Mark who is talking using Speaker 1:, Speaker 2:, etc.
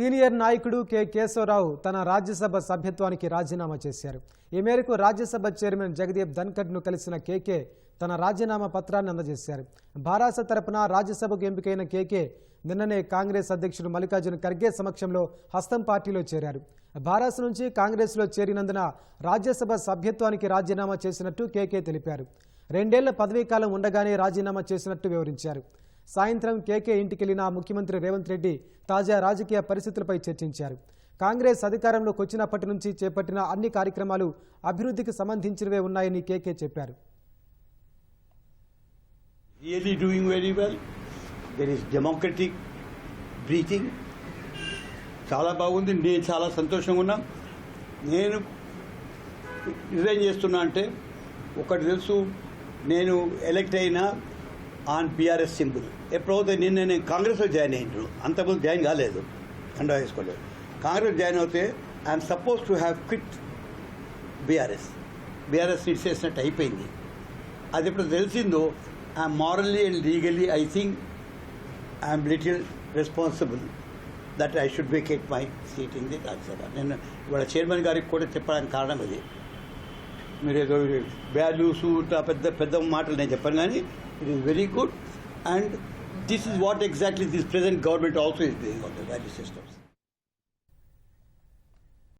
Speaker 1: Senior నాయకుడు K. Keshavarao తన రాజ్యసభ సభ్యత్వానికి రాజీనామా చేశారు. ఈ మేరకు రాజ్యసభ చైర్మన్ జగదీప్ ధన్కడ్ను కలిసిన కేకే తన రాజీనామా పత్రాన్ని అందజేశారు. భారాస తరపున రాజ్యసభకు ఎంపికైన కేకే నిన్ననే కాంగ్రెస్ అధ్యక్షుడు మల్లికార్జున ఖర్గే సమక్షంలో హస్తం పార్టీలో చేరారు. భారాస నుంచి కాంగ్రెస్లో చేరినందున రాజ్యసభ సభ్యత్వానికి రాజీనామా చేసినట్టు కేకే తెలిపారు. రెండేళ్ళ పదవీకాలం ఉండగానే రాజీనామా చేసినట్టు వివరించారు. సాయంత్రం కేకే ఇంటికెళ్ళిన ముఖ్యమంత్రి రేవంత్ రెడ్డి తాజా రాజకీయ పరిస్థితులపై చర్చించారు కాంగ్రెస్ అధికారంలోకి వచ్చినప్పటి నుంచి చేపట్టిన అన్ని కార్యక్రమాలు అభివృద్ధికి సంబంధించినవే ఉన్నాయని కేకే చెప్పారు
Speaker 2: really doing very well. There is democratic breathing. చాలా బాగుంది నేను చాలా సంతోషంగా ఉన్నా నేను రిజైన్ చేస్తున్నా అంటే ఒకటి తెలుసు నేను ఎలక్ట్ అయిన ఆన్ బీఆర్ఎస్ సింబుల్ ఎప్పుడైతే నిన్న నేను కాంగ్రెస్లో జాయిన్ అయ్యిండ్రు. అంతకుముందు జాయిన్ కాలేదు. కండా వేసుకోలేదు. కాంగ్రెస్ జాయిన్ అవుతే I'm supposed to have quit BRS. BRS seat చేసినట్టు అయిపోయింది. అది ఇప్పుడు తెలిసిందో I'm morally and legally I think I'm little responsible that I should vacate my seat in the Rajya Sabha. నేను ఇవాళ చైర్మన్ గారికి కూడా చెప్పడానికి కారణం అది. మీరు ఏదో వాల్యూస్ ఇట్లా పెద్ద పెద్ద మాటలు నేను చెప్పాను కానీ it is very good and this is what exactly this present government also is doing on the value systems